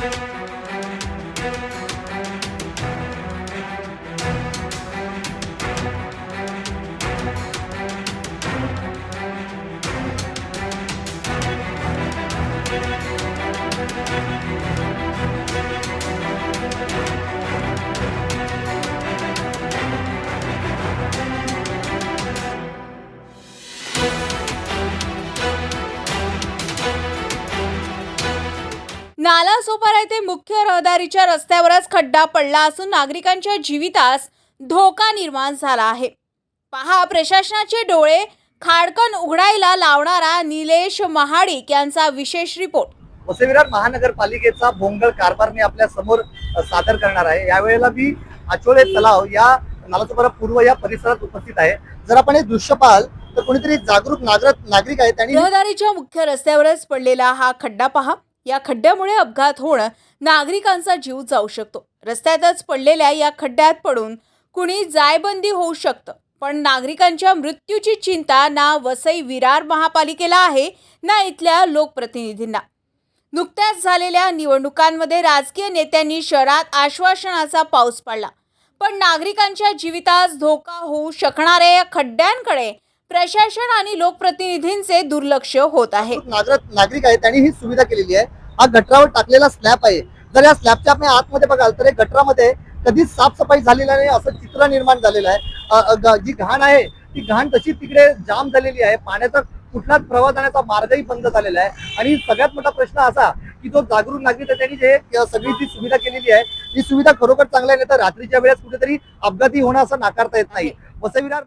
Müzik Nalasopara येथे मुख्य रहदारीच्या रस्त्यावरच खड्डा पडला असून नागरिकांच्या जीवितास धोका निर्माण झाला आहे. पहा प्रशासनाचे डोळे खाडकन उघडायला लावणारा निलेश महाडिक यांचा विशेष रिपोर्ट. वसई-विरार महानगरपालिकेचा भोंगळ कारभार मी आपल्यासमोर सादर करणार आहे. यावेळेला मी आचोळे तलाव या नालासोपारा पूर्व या परिसरात उपस्थित आहे. जर आपण हे दृश्य पाहाल तर कोणीतरी जागरूक नागरिक नागरिक आहे त्यांनी रहदारीच्या मुख्य रस्त्यावरच पडलेला हा खड्डा पहा. या खड्ड्यामुळे अपघात होणं नागरिकांचा जीव जाऊ शकतो. रस्त्यातच पडलेल्या या खड्ड्यात पडून कुणी जायबंदी होऊ शकतं. पण नागरिकांच्या मृत्यूची चिंता ना वसई विरार महापालिकेला आहे ना इथल्या लोकप्रतिनिधींना. नुकत्याच झालेल्या निवडणुकांमध्ये राजकीय नेत्यांनी शहरात आश्वासनाचा पाऊस पाडला. पण नागरिकांच्या जीवितास धोका होऊ शकणाऱ्या या खड्ड्यांकडे प्रशासन आणि लोकप्रतिनिधींचे दुर्लक्ष होत आहे. नागरिक नागरिक आहे त्यांनी ही सुविधा केलेली आहे. हा गटरावर टाकलेला स्लॅब आहे. जर या स्लॅबच्या आपण आतमध्ये बघाल तर या गटरामध्ये कधीच साफसफाई झालेली नाही असं चित्र निर्माण झालेलं आहे. जी घाण आहे ती घाण तशी तिकडे जाम झालेली आहे. पाण्याचा कुठलाच प्रवाह जाण्याचा मार्गही बंद झालेला आहे. आणि सगळ्यात मोठा प्रश्न असा की जो जागरूक नागरिक आहे त्यांनी जे सगळी जी सुविधा केलेली आहे ही सुविधा खरोखर चांगली आहे नाही तर रात्रीच्या वेळेस कुठेतरी अपघाती होणं असं नाकारता येत नाही.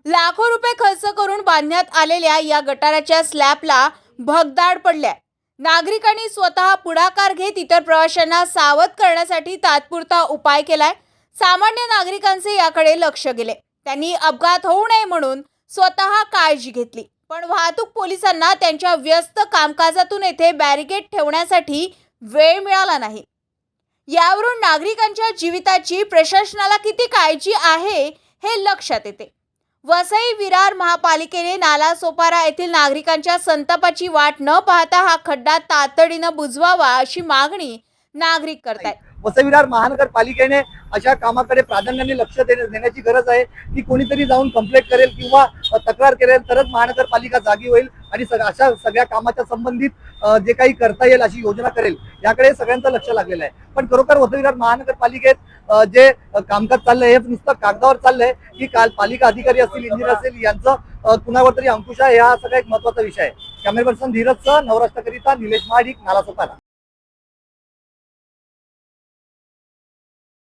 लाखो रुपये खर्च करून बांधण्यात आलेल्या या गटाराच्या स्लॅबला भगदाड पडल्या. नागरिकांनी स्वतः पुढाकार घेत इतर प्रवाशांना सावध करण्यासाठी तात्पुरता उपाय केलाय. सामान्य नागरिकांचे याकडे लक्ष गेले. त्यांनी अपघात होऊ नये म्हणून स्वतः काळजी घेतली. पण वाहतूक पोलिसांना त्यांच्या व्यस्त कामकाजातून येथे बॅरिकेड ठेवण्यासाठी वेळ मिळाला नाही. यावरून नागरिकांच्या जीविताची प्रशासनाला किती काळजी आहे हे लक्षात येते. वसई विरार महापालिकेने नालासोपारा येथील नागरिकांच्या संतापाची वाट न पाहता हा खड्डा तातडीनं बुजवावा अशी मागणी नागरिक करतायत. वसविरार महानगरपालिकेने अशा कामाकडे प्राधान्याने लक्ष देण्या- देण्याची गरज आहे. की कोणीतरी जाऊन कंप्लेंट करेल किंवा तक्रार करेल तरच महानगरपालिका जागी होईल आणि अशा सगळ्या कामाच्या संबंधित जे काही करता येईल अशी योजना करेल. याकडे सगळ्यांचं लक्ष लागलेलं आहे. पण खरोखर वसविरार महानगरपालिकेत जे कामकाज चाललंय हे नुसतं कागदावर चाललंय की काल पालिका अधिकारी असतील इंजिनियर असेल यांचं कुणावर तरी अंकुश आहे हा सगळा एक महत्त्वाचा विषय आहे. कॅमेरा पर्सन धीरजचं नवराष्ट्रकरिता निलेश महाडिक नालासोपारा.